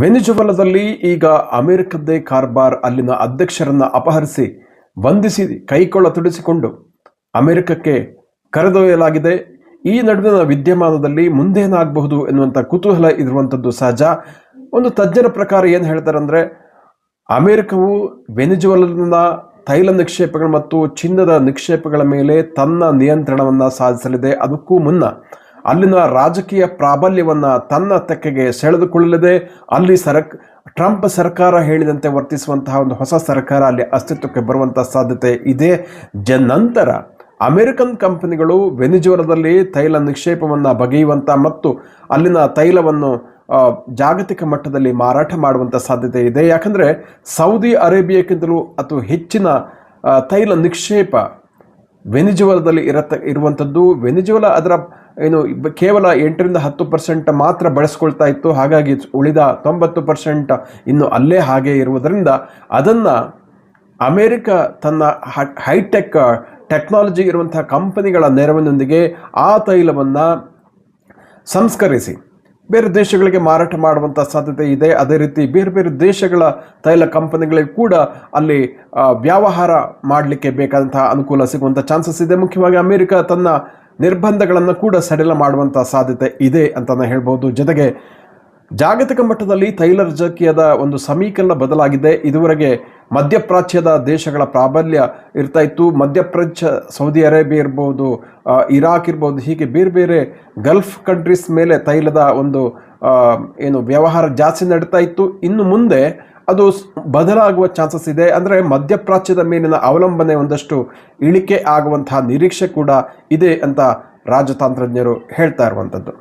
ವೆನಿಜುವಲದಲ್ಲಿ ಈಗ ಅಮೆರಿಕದ್ದೇ ಕಾರ್ಬಾರ್ ಅಲ್ಲಿನ ಅಧ್ಯಕ್ಷರನ್ನ ಅಪಹರಿಸಿ ಬಂಧಿಸಿ ಕೈಕೊಳ್ಳ ತುಡಿಸಿಕೊಂಡು ಅಮೆರಿಕಕ್ಕೆ ಕರೆದೊಯ್ಯಲಾಗಿದೆ. ಈ ನಡುವಿನ ವಿದ್ಯಮಾನದಲ್ಲಿ ಮುಂದೇನಾಗಬಹುದು ಎನ್ನುವಂಥ ಕುತೂಹಲ ಇರುವಂಥದ್ದು ಸಹಜ. ಒಂದು ತಜ್ಞರ ಪ್ರಕಾರ ಏನು ಹೇಳ್ತಾರೆ ಅಂದರೆ ಅಮೆರಿಕವು ವೆನಿಜುವಲನ ತೈಲ ನಿಕ್ಷೇಪಗಳು ಮತ್ತು ಚಿನ್ನದ ನಿಕ್ಷೇಪಗಳ ಮೇಲೆ ತನ್ನ ನಿಯಂತ್ರಣವನ್ನು ಸಾಧಿಸಲಿದೆ. ಅದಕ್ಕೂ ಮುನ್ನ ಅಲ್ಲಿನ ರಾಜಕೀಯ ಪ್ರಾಬಲ್ಯವನ್ನು ತನ್ನ ತೆಕ್ಕೆಗೆ ಸೆಳೆದುಕೊಳ್ಳಲಿದೆ. ಅಲ್ಲಿ ಸರಕ್, ಟ್ರಂಪ್ ಸರ್ಕಾರ ಹೇಳಿದಂತೆ ವರ್ತಿಸುವಂತಹ ಒಂದು ಹೊಸ ಸರ್ಕಾರ ಅಲ್ಲಿ ಅಸ್ತಿತ್ವಕ್ಕೆ ಬರುವಂಥ ಸಾಧ್ಯತೆ ಇದೆ. ಜ ನಂತರ ಅಮೆರಿಕನ್ ಕಂಪನಿಗಳು ವೆನಿಜುವಲದಲ್ಲಿ ತೈಲ ನಿಕ್ಷೇಪವನ್ನು ಬಗೆಯುವಂಥ ಮತ್ತು ಅಲ್ಲಿನ ತೈಲವನ್ನು ಜಾಗತಿಕ ಮಟ್ಟದಲ್ಲಿ ಮಾರಾಟ ಮಾಡುವಂಥ ಸಾಧ್ಯತೆ ಇದೆ. ಯಾಕಂದರೆ ಸೌದಿ ಅರೇಬಿಯಾಕ್ಕಿಂತಲೂ ಅಥವಾ ಹೆಚ್ಚಿನ ತೈಲ ನಿಕ್ಷೇಪ ವೆನಿಜುವಲದಲ್ಲಿ ಇರತ್ತ ಇರುವಂಥದ್ದು ವೆನಿಜುವಲ ಅದರ ಏನು ಕೇವಲ ಎಂಟರಿಂದ ಹತ್ತು ಪರ್ಸೆಂಟ್ ಮಾತ್ರ ಬಳಸ್ಕೊಳ್ತಾ ಇತ್ತು. ಹಾಗಾಗಿ ಉಳಿದ ತೊಂಬತ್ತು ಪರ್ಸೆಂಟ್ ಇನ್ನು ಅಲ್ಲೇ ಹಾಗೆ ಇರುವುದರಿಂದ ಅದನ್ನು ಅಮೇರಿಕ ತನ್ನ ಹೈಟೆಕ್ ಟೆಕ್ನಾಲಜಿ ಇರುವಂತಹ ಕಂಪನಿಗಳ ನೆರವಿನೊಂದಿಗೆ ಆ ತೈಲವನ್ನು ಸಂಸ್ಕರಿಸಿ. ಬೇರೆ ದೇಶಗಳಿಗೆ ಮಾರಾಟ ಮಾಡುವಂಥ ಸಾಧ್ಯತೆ ಇದೆ. ಅದೇ ರೀತಿ ಬೇರೆ ಬೇರೆ ದೇಶಗಳ ತೈಲ ಕಂಪನಿಗಳಿಗೆ ಕೂಡ ಅಲ್ಲಿ ವ್ಯವಹಾರ ಮಾಡಲಿಕ್ಕೆ ಬೇಕಾದಂತಹ ಅನುಕೂಲ ಸಿಗುವಂಥ ಚಾನ್ಸಸ್ ಇದೆ. ಮುಖ್ಯವಾಗಿ ಅಮೆರಿಕ ತನ್ನ ನಿರ್ಬಂಧಗಳನ್ನು ಕೂಡ ಸಡಿಲ ಮಾಡುವಂಥ ಸಾಧ್ಯತೆ ಇದೆ ಅಂತಲೇ ಹೇಳ್ಬೋದು. ಜೊತೆಗೆ ಜಾಗತಿಕ ಮಟ್ಟದಲ್ಲಿ ತೈಲ ರಾಜಕೀಯದ ಒಂದು ಸಮೀಕರಣ ಬದಲಾಗಿದೆ. ಇದುವರೆಗೆ ಮಧ್ಯಪ್ರಾಚ್ಯದ ದೇಶಗಳ ಪ್ರಾಬಲ್ಯ ಇರ್ತಾ ಇತ್ತು. ಮಧ್ಯಪ್ರಾಚ್ಯ ಸೌದಿ ಅರೇಬಿಯಾ ಇರ್ಬೋದು ಇರಾಕ್ ಇರ್ಬೋದು, ಹೀಗೆ ಬೇರೆ ಬೇರೆ ಗಲ್ಫ್ ಕಂಟ್ರೀಸ್ ಮೇಲೆ ತೈಲದ ಒಂದು ಏನು ವ್ಯವಹಾರ ಜಾಸ್ತಿ ನಡೀತಾ ಇತ್ತು. ಇನ್ನು ಮುಂದೆ ಅದು ಬದಲಾಗುವ ಚಾನ್ಸಸ್ ಇದೆ. ಅಂದರೆ ಮಧ್ಯಪ್ರಾಚ್ಯದ ಮೇಲಿನ ಅವಲಂಬನೆ ಒಂದಷ್ಟು ಇಳಿಕೆ ಆಗುವಂತಹ ನಿರೀಕ್ಷೆ ಕೂಡ ಇದೆ ಅಂತ ರಾಜತಾಂತ್ರಜ್ಞರು ಹೇಳ್ತಾ ಇರುವಂಥದ್ದು.